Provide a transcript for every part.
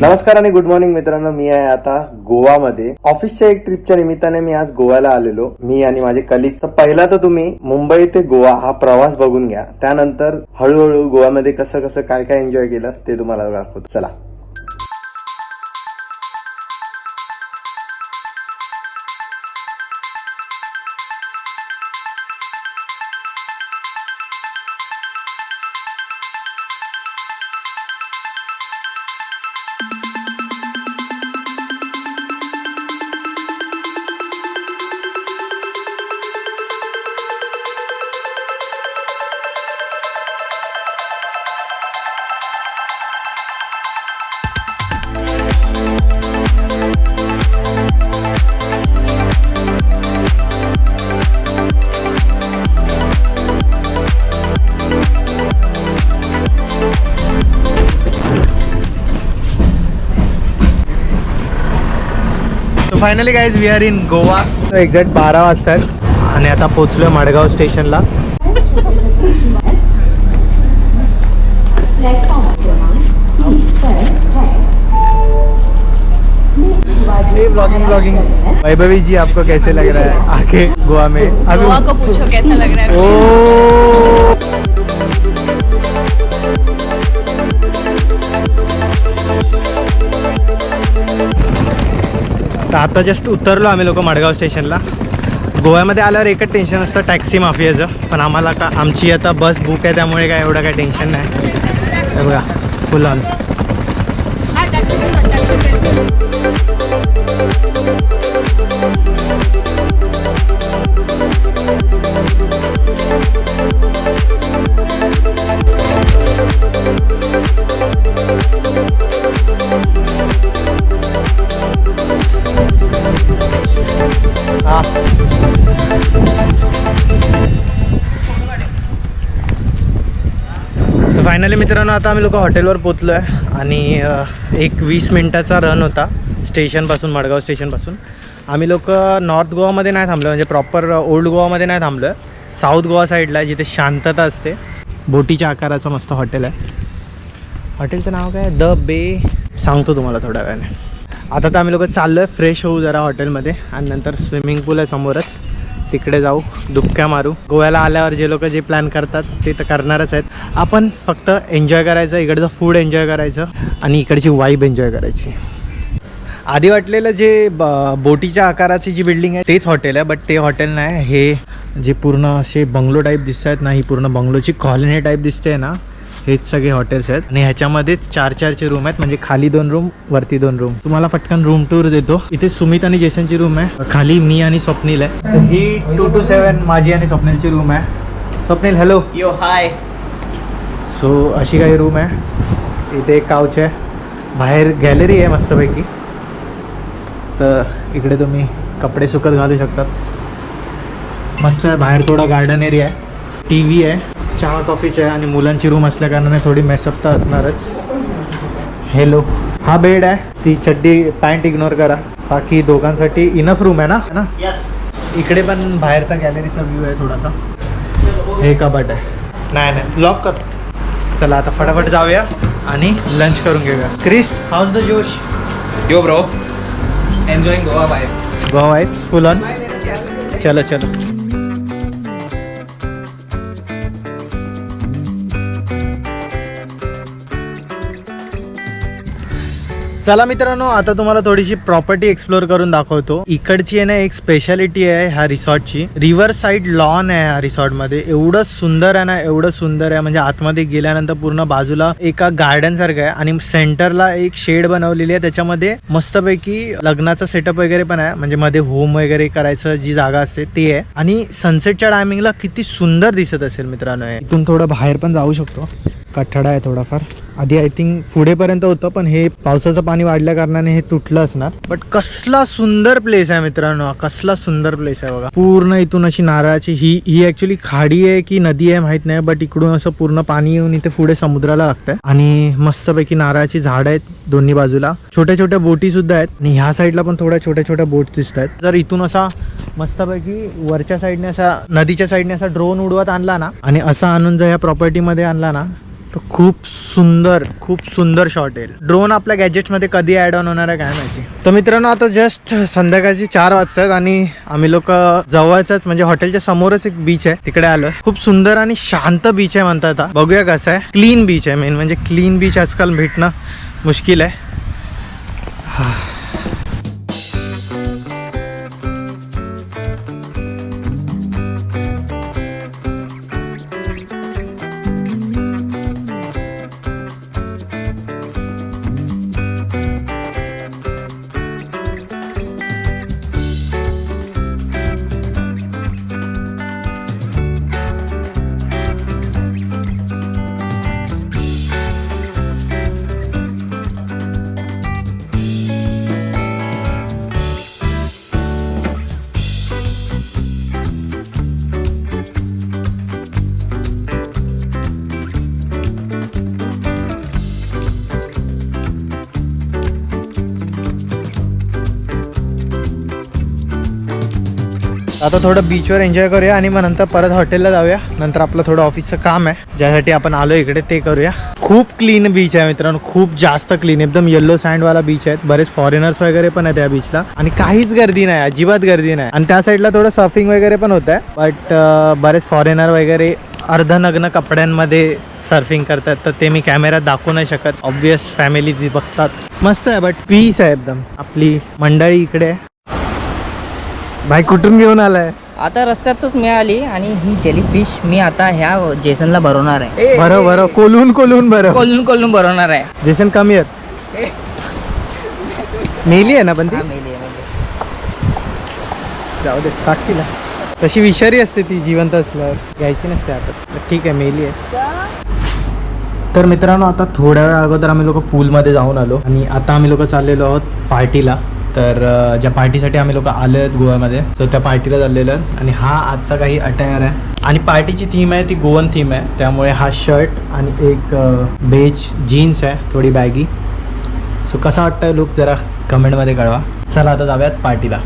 नमस्कार आणि good morning मित्रांनो. मी आहे आता गोवामध्ये. ऑफिसच्या एक ट्रिपच्या निमित्ताने मी आज गोव्याला आलेलो. मी आणि माझे कलिग तर पहिला तर तुम्ही मुंबई ते गोवा हा प्रवास बघून घ्या. त्यानंतर हळूहळू गोव्यामध्ये कसं कसं काय काय एन्जॉय केलं ते तुम्हाला दाखवतो. चला. Finally guys we are in Goa exact बारा वाजतात आणि आता पोचलोय मडगाव स्टेशनला. ब्लॉगिंग ब्लॉगिंग वैभवी जी आपको कैसे लग रहा है? आके गोवा में. गोवा को पूछो कैसा लग रहा है? ओ! तर आता जस्ट उतरलो आम्ही लोक मडगाव स्टेशनला गोव्यामध्ये आल्यावर एकच टेन्शन असतं टॅक्सी माफियाचं पण आम्हाला का आमची आता बस बुक आहे त्यामुळे काय एवढं काय टेन्शन नाही. बघा फुल ऑन फायनली मित्रांनो आता आम्ही लोक हॉटेलवर पोचलो आहे आणि एक वीस मिनटाचा रन होता स्टेशनपासून मडगाव स्टेशनपासून आम्ही लोक नॉर्थ गोवामध्ये नाही थांबलो म्हणजे प्रॉपर ओल्ड गोवामध्ये नाही थांबलो आहे साऊथ गोवा साईडला आहे जिथे शांतता असते बोटीच्या आकाराचं मस्त हॉटेल आहे. हॉटेलचं नाव काय? द बे सांगतो तुम्हाला थोड्या वेळाने. आता तर आम्ही लोक चाललो आहे फ्रेश होऊ जरा हॉटेलमध्ये आणि नंतर स्विमिंग पूल आहे समोरच. तिकडे जाऊ दुपक्या मारू. गोव्याला आल्यावर जे लोक जे प्लॅन करतात ते तर करणारच आहेत. आपण फक्त एन्जॉय करायचं इकडचं फूड एन्जॉय करायचं आणि इकडची वाईब एन्जॉय करायची. आधी वाटलेलं जे ब बोटीच्या आकाराची जी बिल्डिंग आहे तेच हॉटेल आहे बट ते हॉटेल नाही. हे जे पूर्ण असे बंगलो टाईप दिसत आहेत ना ही पूर्ण बंगलोची कॉलनी टाईप दिसते ना हेच सगळे हॉटेल्स आहेत. आणि ह्याच्यामध्येच चार चारचे रूम आहेत. म्हणजे खाली दोन रूम वरती दोन रूम तुम्हाला पटकन रूम टूर देतो. इथे सुमित आणि जेसनची रूम आहे. खाली मी आणि स्वप्नील आहे. तर ही टू टू सेवन माझी आणि स्वप्नीलची रूम आहे. Swapnil hello yo hi so अशी काही रूम आहे. इथे एक काउच आहे. बाहेर गॅलरी आहे मस्तपैकी. तर इकडे तुम्ही कपडे सुकत घालू शकतात. मस्त आहे. बाहेर थोडा गार्डन एरिया आहे. टी व्ही आहे. चहा कॉफीची आहे आणि मुलांची रूम असल्या कारणाने थोडी मेसअप तर असणारच. हेलो हा बेड आहे. ती चड्डी पॅन्ट इग्नोर करा. बाकी दोघांसाठी इनफ रूम आहे ना? है ना? यस इकडे पण बाहेरचा गॅलरीचा व्ह्यू आहे थोडासा. हे कपाट आहे. नाही नाही. लॉक कर. चला आता फटाफट जाऊया आणि लंच करून घेऊया. Chris house the Josh? Yo bro enjoying Goa bye Goa आहे फुल ऑन चलो चलो. चला मित्रांनो आता तुम्हाला थोडीशी प्रॉपर्टी एक्सप्लोर करून दाखवतो. इकडची आहे ना एक स्पेशालिटी आहे ह्या रिसॉर्टची. रिव्हर साईड लॉन आहे ह्या रिसॉर्टमध्ये. एवढं सुंदर आहे ना एवढं सुंदर आहे. म्हणजे आतमध्ये गेल्यानंतर पूर्ण बाजूला एका गार्डन सारखं आहे. आणि सेंटरला एक शेड बनवलेली आहे. त्याच्यामध्ये मस्तपैकी लग्नाचा सेटअप वगैरे पण आहे. म्हणजे मध्ये होम वगैरे करायचं जी जागा असते ते आहे. आणि सनसेटच्या टायमिंगला किती सुंदर दिसत असेल मित्रांनो इथून थोडं बाहेर पण जाऊ शकतो. कठडा आहे थोडाफार. आधी आय थिंक पुढेपर्यंत होतं पण हे पावसाचं पाणी वाढल्या कारणाने हे तुटलं असणार. बट कसला सुंदर प्लेस आहे मित्रांनो कसला सुंदर प्लेस आहे बघा. पूर्ण इथून अशी नारळाची ही ही ऍक्च्युली खाडी आहे की नदी आहे माहीत नाही बट इकडून असं पूर्ण पाणी येऊन इथे पुढे समुद्राला लागतंय. आणि मस्तपैकी नारळाची झाड आहेत दोन्ही बाजूला. छोट्या छोट्या बोटी सुद्धा आहेत. आणि ह्या साईडला पण थोड्या छोट्या छोट्या बोट दिसत आहेत. जर इथून असा मस्तपैकी वरच्या साईडने असा नदीच्या साईडने असा ड्रोन उडवत आणला ना आणि असा आणून जर ह्या प्रॉपर्टीमध्ये आणला ना तर खूप सुंदर खूप सुंदर शॉट येईल ड्रोन आपल्या गॅजेट्समध्ये कधी ॲड ऑन होणार आहे काय माहिती? तर मित्रांनो आता जस्ट संध्याकाळची चार वाजतात आणि आम्ही लोक जवळच म्हणजे हॉटेलच्या समोरच एक बीच आहे. तिकडे आलो खूप सुंदर आणि शांत बीच आहे म्हणतात आता. बघूया कसं आहे. क्लीन बीच आहे मेन म्हणजे क्लीन बीच आजकाल भेटणं मुश्किल आहे. आता थोडं बीचवर एन्जॉय करूया आणि मग नंतर परत हॉटेलला जाऊया. नंतर आपलं थोडं ऑफिसचं काम आहे. ज्यासाठी आपण आलो इकडे ते करूया. खूप क्लीन बीच आहे मित्रांनो. खूप जास्त क्लीन एकदम येल्लो सँडवाला बीच आहेत. बरेच फॉरेनर्स वगैरे पण आहेत त्या बीचला आणि काहीच गर्दी नाही. अजिबात गर्दी नाही. आणि त्या साईडला थोडं सर्फिंग वगैरे पण होत आहे बट बरेच फॉरेनर वगैरे अर्धनग्न कपड्यांमध्ये सर्फिंग करतात. तर ते मी कॅमेऱ्यात दाखवू नाही शकत. ऑब्विस फॅमिली बघतात. मस्त आहे बट पीस आहे एकदम. आपली मंडळी इकडे आहे. भाई कुठून घेऊन आलाय? आता रस्त्यातच मिळाली आणि ही जेली फिश मी आता ह्या जेसनला भरवणार आहे. बरं बरं. कोलून कोलून बरं. कोलून कोलून भरवणार आहे. जेसन कमी आहेत. मेली आहे ना पण ती? मेली आहे, मेली. जाऊ दे टाक तिला तशी विषारी असते ती जिवंत असल्यावर. घ्यायची नसते आता. ठीक आहे मेली आहे. तर मित्रांनो आता थोड्या वेळा अगोदर आम्ही लोक पूलमध्ये जाऊन आलो. आणि आता आम्ही लोक चाललेलो आहोत पार्टीला. तर ज्या पार्टीसाठी आम्ही लोक आले आहेत गोव्यामध्ये तर त्या पार्टीला चाललेलं आहे. आणि हा आजचा काही अटायर आहे. आणि पार्टीची थीम आहे ती गोवन थीम आहे. त्यामुळे हा शर्ट आणि एक बेज जीन्स आहे थोडी बॅगी सो कसा वाटतं लुक जरा कमेंटमध्ये कळवा. चला आता जाऊयात पार्टीला.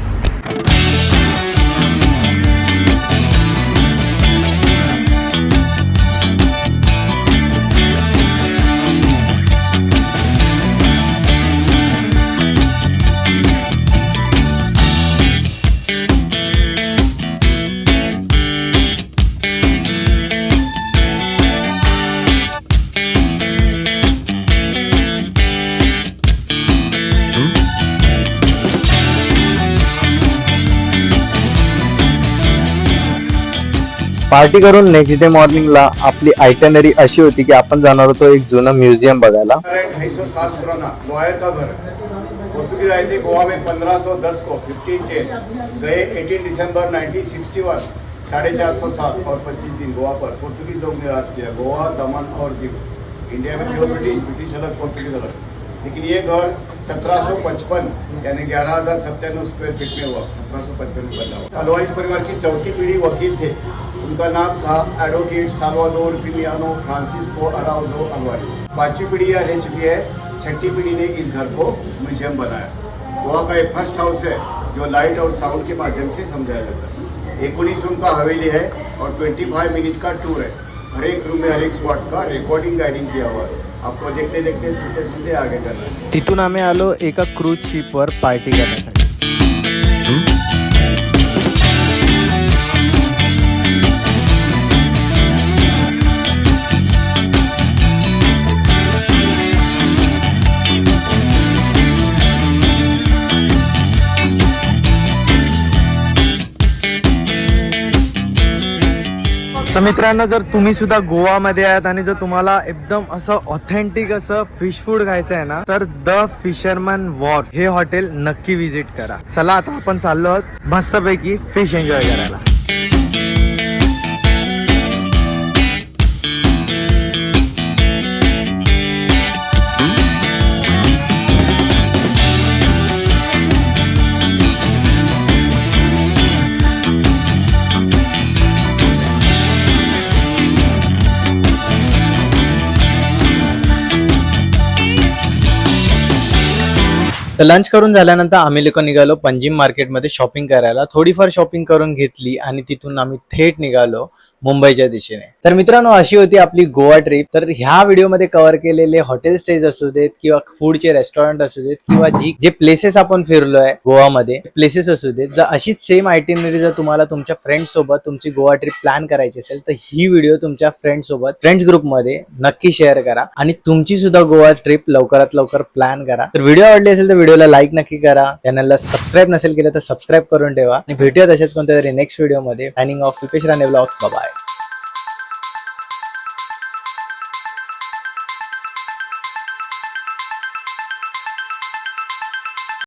पार्टी करून नेक्स्ट डे मॉर्निंगला आपली आयटनरी अशी होती की आपण जाणार होतो एक जुनं म्युझियम बघायला. ढाई पुराना लॉयर का घर पोर्तुगीज आए थे गोवा में 1510 को 1510 गए 18 दिसंबर 1961 साढ़े चार सौ सात और 25 दिन गोवा पर. पोर्तुगीज लोग ने राज किया गोवा दमन और दीव. इंडिया में जो ब्रिटिश ब्रिटिश अलग पोर्तुगीज अलग. लेकिन ये घर 1755 यानी ग्यारह हजार सत्तानवे स्क्वायर फीट में हुआ सत्रह सौ पचपन में बना हुआ. अलोवाइज परिवार की चौथी पीढ़ी वकील थे. उनका नाम था एडवोकेट साल्वाडोर पिमियानो फ्रांसिस्को अराउजो अलवारी। पांचवी पीढ़ी रह चुकी है। छठी पीढ़ी ने इस घर को म्यूज़ियम बनाया। गोवा का एक फ़र्स्ट हाउस है, जो लाइट और साउंड के माध्यम से समझाया जाता है। इक्कीस रूम का हवेली है और 25 मिनट का टूर है। हर एक रूम में हर एक स्पॉट का रिकॉर्डिंग गाइडिंग किया हुआ है। आपको देखते देखते सुनते सुनते आगे है। तिथून आम्ही आलो एका क्रूज शिपवर पार्टी करण्यासाठी. मित्रांनो जर तुम्ही सुद्धा गोवामध्ये आहात आणि जर तुम्हाला एकदम असं ऑथेंटिक असं फिश फूड खायचं आहे ना तर द फिशरमन वॉर हे हॉटेल नक्की विजिट करा. चला आता आपण चाललो आहोत मस्तपैकी फिश एन्जॉय करायला. तर लंच करून झाल्यानंतर आम्ही लोक निघालो पंजिम मार्केटमध्ये शॉपिंग करायला. थोडीफार शॉपिंग करून घेतली आणि तिथून आम्ही थेट निघालो. मुंबईच्या दिशेने. तर मित्रांनो अशी होती आपली गोवा ट्रिप तर ह्या व्हिडिओमध्ये कव्हर केलेले हॉटेल स्टेज असू देत किंवा फूडचे रेस्टॉरंट असू देत किंवा जी जे प्लेसेस आपण फिरलोय गोवामध्ये प्लेसेस असू देत जर अशीच सेम आयटिनरी जर तुम्हाला तुमच्या फ्रेंड सोबत तुमची गोवा ट्रिप प्लॅन करायची असेल तर ही व्हिडिओ तुमच्या फ्रेंड सोबत फ्रेंड्स ग्रुपमध्ये नक्की शेअर करा आणि तुमची सुद्धा गोवा ट्रिप लवकरात लवकर प्लॅन करा. तर व्हिडिओ आवडली असेल तर व्हिडिओला लाईक नक्की करा. चॅनलला सबस्क्राईब नसेल केलं तर सबस्क्राईब करून ठेवा. आणि भेटूया तसेच कोणत्या तरी नेक्स्ट व्हिडिओमध्ये signing off Rupesh Rane vlogs bye that.